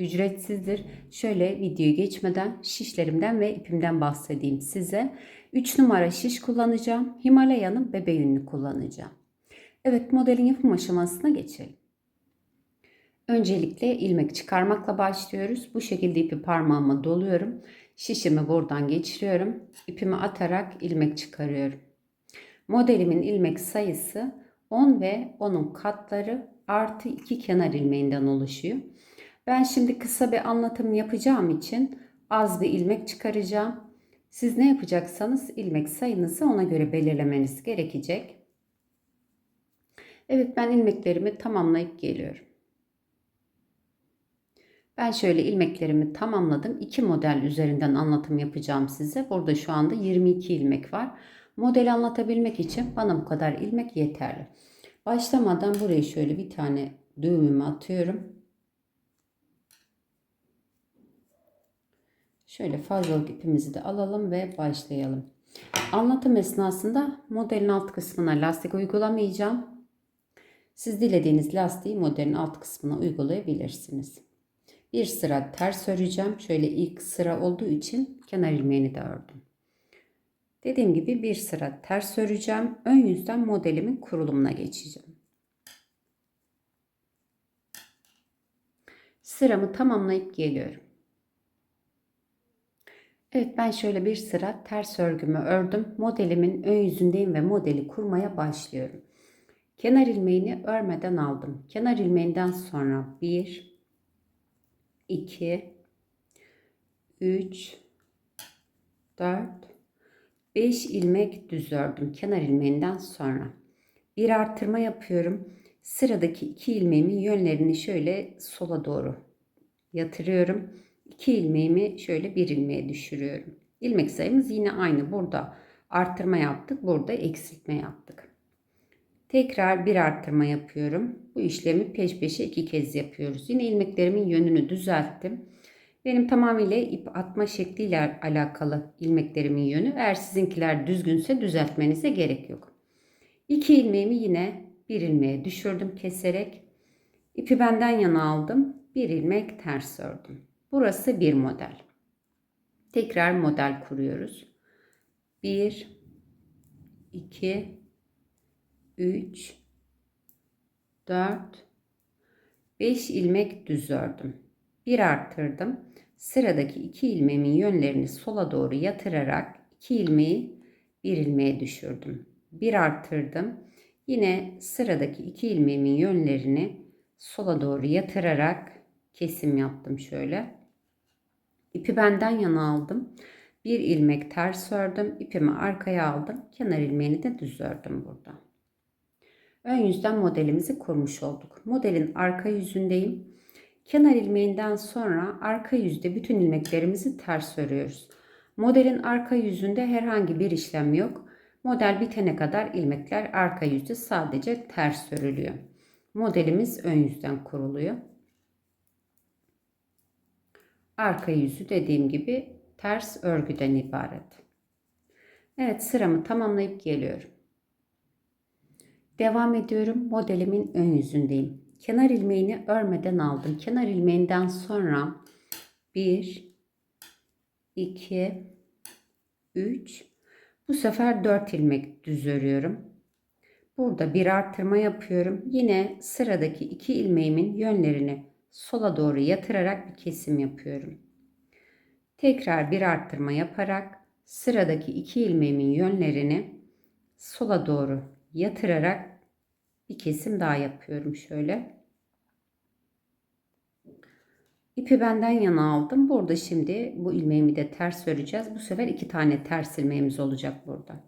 ücretsizdir. Şöyle videoyu geçmeden şişlerimden ve ipimden bahsedeyim size. 3 numara şiş kullanacağım. Himalaya'nın bebe yününü kullanacağım. Evet modelin yapım aşamasına geçelim. Öncelikle ilmek çıkarmakla başlıyoruz. Bu şekilde ipi parmağıma doluyorum. Şişimi buradan geçiriyorum. İpimi atarak ilmek çıkarıyorum. Modelimin ilmek sayısı 10 ve 10'un katları artı 2 kenar ilmeğinden oluşuyor. Ben şimdi kısa bir anlatım yapacağım için az bir ilmek çıkaracağım. Siz ne yapacaksanız ilmek sayınızı ona göre belirlemeniz gerekecek. Evet ben ilmeklerimi tamamlayıp geliyorum. Ben şöyle ilmeklerimi tamamladım. İki model üzerinden anlatım yapacağım size. Burada şu anda 22 ilmek var. Model anlatabilmek için bana bu kadar ilmek yeterli. Başlamadan buraya şöyle bir tane düğümümü atıyorum. Şöyle fazlalık ipimizi de alalım ve başlayalım. Anlatım esnasında modelin alt kısmına lastik uygulamayacağım. Siz dilediğiniz lastiği modelin alt kısmına uygulayabilirsiniz. Bir sıra ters öreceğim. Şöyle ilk sıra olduğu için kenar ilmeğini de ördüm. Dediğim gibi bir sıra ters öreceğim. Ön yüzden modelimin kurulumuna geçeceğim. Sıramı tamamlayıp geliyorum. Evet ben şöyle bir sıra ters örgümü ördüm. Modelimin ön yüzündeyim ve modeli kurmaya başlıyorum. Kenar ilmeğini örmeden aldım. Kenar ilmeğinden sonra 1 2 3 4 5 ilmek düz ördüm kenar ilmeğinden sonra. Bir artırma yapıyorum. Sıradaki iki ilmeğimin yönlerini şöyle sola doğru yatırıyorum. 2 ilmeğimi şöyle bir ilmeğe düşürüyorum. İlmek sayımız yine aynı. Burada arttırma yaptık. Burada eksiltme yaptık. Tekrar bir arttırma yapıyorum. Bu işlemi peş peşe iki kez yapıyoruz. Yine ilmeklerimin yönünü düzelttim. Benim tamamıyla ip atma şekliyle alakalı ilmeklerimin yönü. Eğer sizinkiler düzgünse düzeltmenize gerek yok. İki ilmeğimi yine bir ilmeğe düşürdüm keserek. İpi benden yana aldım. Bir ilmek ters ördüm. Burası bir model. Tekrar model kuruyoruz. 1 2 3 4 5 ilmek düz ördüm. Bir arttırdım. Sıradaki iki ilmeğimin yönlerini sola doğru yatırarak iki ilmeği bir ilmeğe düşürdüm. Bir arttırdım. Yine sıradaki iki ilmeğimin yönlerini sola doğru yatırarak kesim yaptım şöyle. İpi benden yana aldım. Bir ilmek ters ördüm. İpimi arkaya aldım. Kenar ilmeğini de düz ördüm burada. Ön yüzden modelimizi kurmuş olduk. Modelin arka yüzündeyim. Kenar ilmeğinden sonra arka yüzde bütün ilmeklerimizi ters örüyoruz. Modelin arka yüzünde herhangi bir işlem yok. Model bitene kadar ilmekler arka yüzde sadece ters örülüyor. Modelimiz ön yüzden kuruluyor. Arka yüzü dediğim gibi ters örgüden ibaret. Evet sıramı tamamlayıp geliyorum. Devam ediyorum. Modelimin ön yüzündeyim. Kenar ilmeğini örmeden aldım. Kenar ilmeğinden sonra 1 2 3 bu sefer 4 ilmek düz örüyorum. Burada bir artırma yapıyorum. Yine sıradaki iki ilmeğimin yönlerini sola doğru yatırarak bir kesim yapıyorum. Tekrar bir arttırma yaparak sıradaki iki ilmeğimin yönlerini sola doğru yatırarak bir kesim daha yapıyorum şöyle. İpi benden yana aldım. Burada şimdi bu ilmeğimi de ters öreceğiz. Bu sefer iki tane ters ilmeğimiz olacak burada.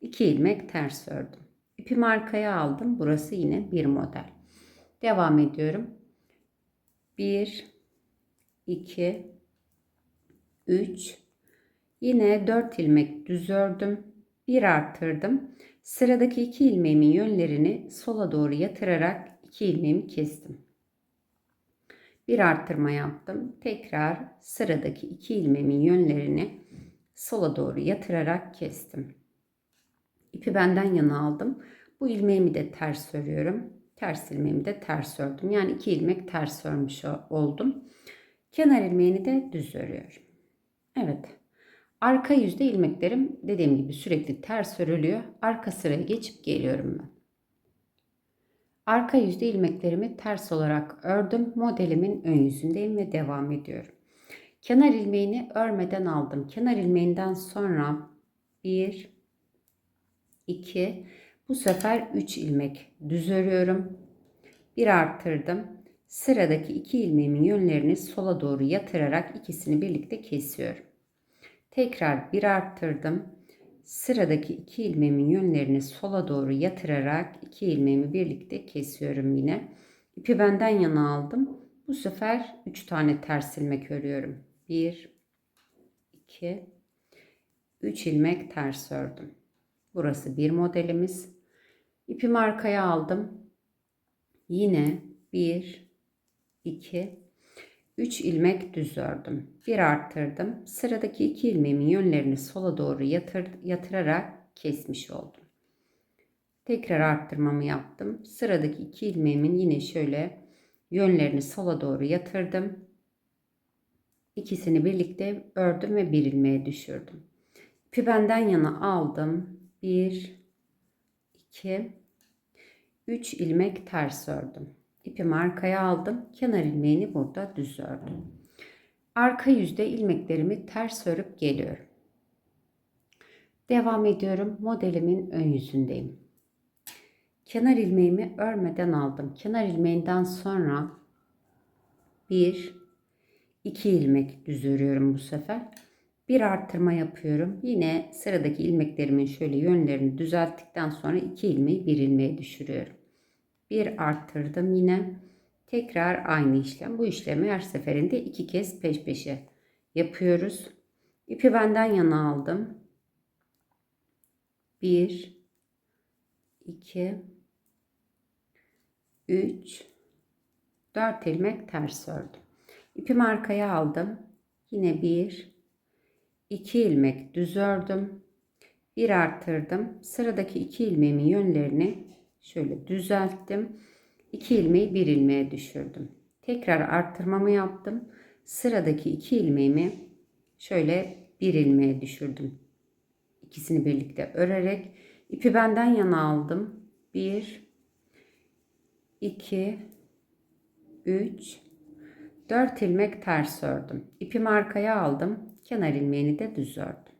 İki ilmek ters ördüm. İpimi arkaya aldım. Burası yine bir model. Devam ediyorum. 1 2 3 yine 4 ilmek düz ördüm 1 arttırdım sıradaki 2 ilmeğimin yönlerini sola doğru yatırarak 2 ilmeğimi kestim. Bir arttırma yaptım. Tekrar sıradaki 2 ilmeğimin yönlerini sola doğru yatırarak kestim. İpi benden yana aldım. Bu ilmeğimi de ters örüyorum ters ilmeğimi de ters ördüm yani 2 ilmek ters örmüş oldum kenar ilmeğini de düz örüyorum Evet. Arka yüzde ilmeklerim dediğim gibi sürekli ters örülüyor. Arka sıraya geçip geliyorum ben. Arka yüzde ilmeklerimi ters olarak ördüm. Modelimin ön yüzündeyim ve devam ediyorum. Kenar ilmeğini örmeden aldım. Kenar ilmeğinden sonra 1 2 bu sefer 3 ilmek düz örüyorum. Bir arttırdım. Sıradaki iki ilmeğimin yönlerini sola doğru yatırarak ikisini birlikte kesiyorum. Tekrar bir arttırdım. Sıradaki iki ilmeğimin yönlerini sola doğru yatırarak iki ilmeğimi birlikte kesiyorum yine. İpi benden yana aldım. Bu sefer 3 tane ters ilmek örüyorum. 1 2 3 ilmek ters ördüm. Burası bir modelimiz. İpimi arkaya aldım. Yine 1 2 3 ilmek düz ördüm. Bir arttırdım. Sıradaki 2 ilmeğimin yönlerini sola doğru yatır, yatırarak kesmiş oldum. Tekrar arttırmamı yaptım. Sıradaki 2 ilmeğimin yine şöyle yönlerini sola doğru yatırdım. İkisini birlikte ördüm ve bir ilmeğe düşürdüm. İpi benden yana aldım. 1 2 3 ilmek ters ördüm. İpimi arkaya aldım. Kenar ilmeğini burada düz ördüm. Arka yüzde ilmeklerimi ters örüp geliyorum. Devam ediyorum. Modelimin ön yüzündeyim. Kenar ilmeğimi örmeden aldım. Kenar ilmeğinden sonra bir, iki ilmek düz örüyorum bu sefer. Bir arttırma yapıyorum. Yine sıradaki ilmeklerimin şöyle yönlerini düzelttikten sonra iki ilmeği bir ilmeğe düşürüyorum bir arttırdım yine. Tekrar aynı işlem. Bu işlemi her seferinde iki kez peş peşe yapıyoruz. İpi benden yana aldım. 1 2 3 4 ilmek ters ördüm. İpimi arkaya aldım. Yine 1 2 ilmek düz ördüm. Bir arttırdım. Sıradaki iki ilmeğimin yönlerini Şöyle düzelttim. 2 ilmeği bir ilmeğe düşürdüm. Tekrar arttırmamı yaptım. Sıradaki iki ilmeğimi şöyle bir ilmeğe düşürdüm. İkisini birlikte örerek ipi benden yana aldım. 1 2 3 4 ilmek ters ördüm. İpimi arkaya aldım. Kenar ilmeğini de düz ördüm.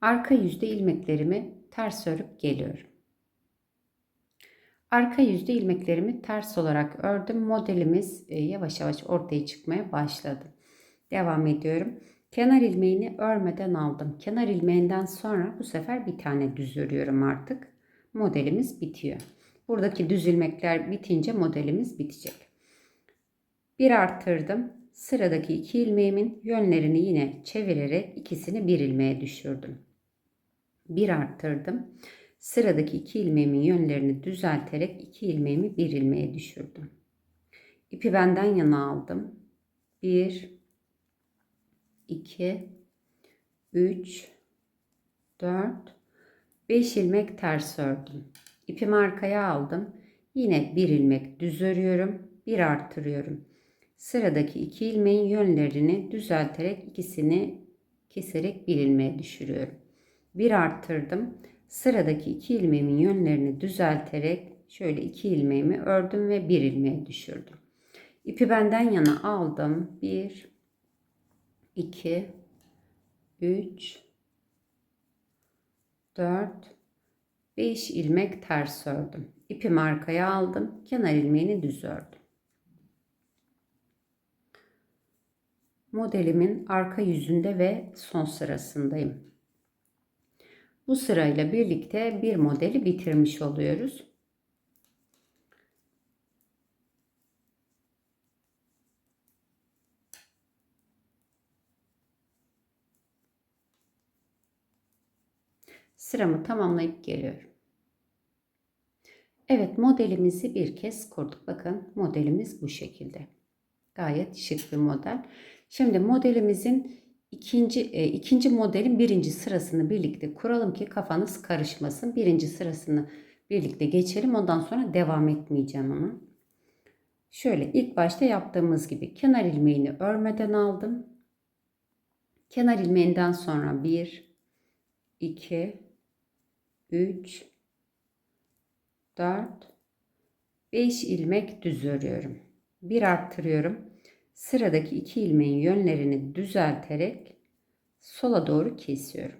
Arka yüzde ilmeklerimi ters örüp geliyorum. Arka yüzde ilmeklerimi ters olarak ördüm. Modelimiz e, yavaş yavaş ortaya çıkmaya başladı. Devam ediyorum. Kenar ilmeğini örmeden aldım. Kenar ilmeğinden sonra bu sefer bir tane düz örüyorum artık. Modelimiz bitiyor. Buradaki düz ilmekler bitince modelimiz bitecek. Bir arttırdım. Sıradaki iki ilmeğimin yönlerini yine çevirerek ikisini bir ilmeğe düşürdüm. Bir arttırdım. Sıradaki iki ilmeğimin yönlerini düzelterek iki ilmeğimi bir ilmeğe düşürdüm. İpi benden yana aldım. 1 2 3 4 5 ilmek ters ördüm. İpimi arkaya aldım. Yine bir ilmek düz örüyorum. Bir arttırıyorum. Sıradaki iki ilmeğin yönlerini düzelterek ikisini keserek bir ilmeğe düşürüyorum. Bir arttırdım. Sıradaki iki ilmeğimin yönlerini düzelterek şöyle iki ilmeğimi ördüm ve bir ilmeğe düşürdüm. İpi benden yana aldım. 1 2 3 4 5 ilmek ters ördüm. İpimi arkaya aldım. Kenar ilmeğini düz ördüm. modelimin arka yüzünde ve son sırasındayım. Bu sırayla birlikte bir modeli bitirmiş oluyoruz. Sıramı tamamlayıp geliyorum. Evet modelimizi bir kez kurduk. Bakın modelimiz bu şekilde. Gayet şık bir model. Şimdi modelimizin ikinci e, ikinci modelin birinci sırasını birlikte kuralım ki kafanız karışmasın. Birinci sırasını birlikte geçelim. Ondan sonra devam etmeyeceğim ama. Şöyle ilk başta yaptığımız gibi kenar ilmeğini örmeden aldım. Kenar ilmeğinden sonra 1 2 3 4 5 ilmek düz örüyorum. Bir arttırıyorum. Sıradaki iki ilmeğin yönlerini düzelterek sola doğru kesiyorum.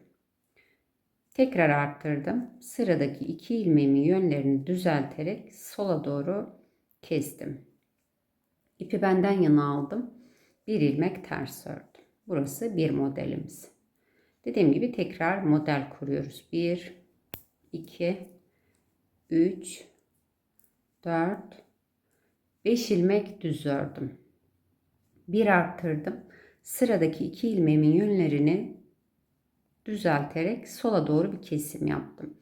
Tekrar arttırdım. Sıradaki iki ilmeğimin yönlerini düzelterek sola doğru kestim. İpi benden yana aldım. Bir ilmek ters ördüm. Burası bir modelimiz. Dediğim gibi tekrar model kuruyoruz. 1 2 3 4 5 ilmek düz ördüm. Bir arttırdım. Sıradaki iki ilmeğimin yönlerini düzelterek sola doğru bir kesim yaptım.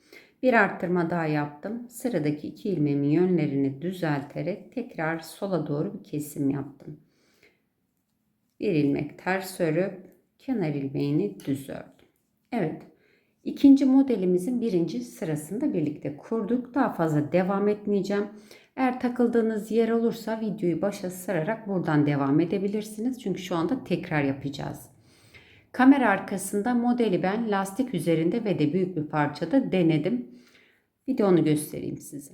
Bir arttırma daha yaptım. Sıradaki iki ilmeğimin yönlerini düzelterek tekrar sola doğru bir kesim yaptım. Bir ilmek ters örüp kenar ilmeğini düz ördüm. Evet. İkinci modelimizin birinci sırasında birlikte kurduk. Daha fazla devam etmeyeceğim. Eğer takıldığınız yer olursa videoyu başa sararak buradan devam edebilirsiniz. Çünkü şu anda tekrar yapacağız. Kamera arkasında modeli ben lastik üzerinde ve de büyük bir parçada denedim. Bir göstereyim size.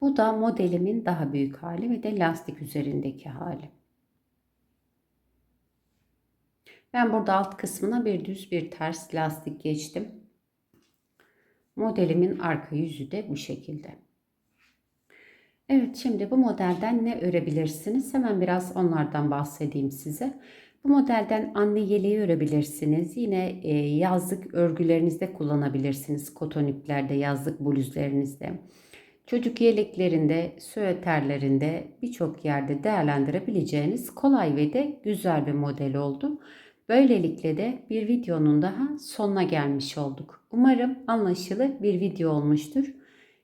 Bu da modelimin daha büyük hali ve de lastik üzerindeki hali. Ben burada alt kısmına bir düz bir ters lastik geçtim. Modelimin arka yüzü de bu şekilde. Evet şimdi bu modelden ne örebilirsiniz? Hemen biraz onlardan bahsedeyim size. Bu modelden anne yeleği örebilirsiniz. Yine e, yazlık örgülerinizde kullanabilirsiniz. Koton iplerde, yazlık bluzlarınızda. Çocuk yeleklerinde, süeterlerinde birçok yerde değerlendirebileceğiniz kolay ve de güzel bir model oldu. Böylelikle de bir videonun daha sonuna gelmiş olduk. Umarım anlaşılır bir video olmuştur.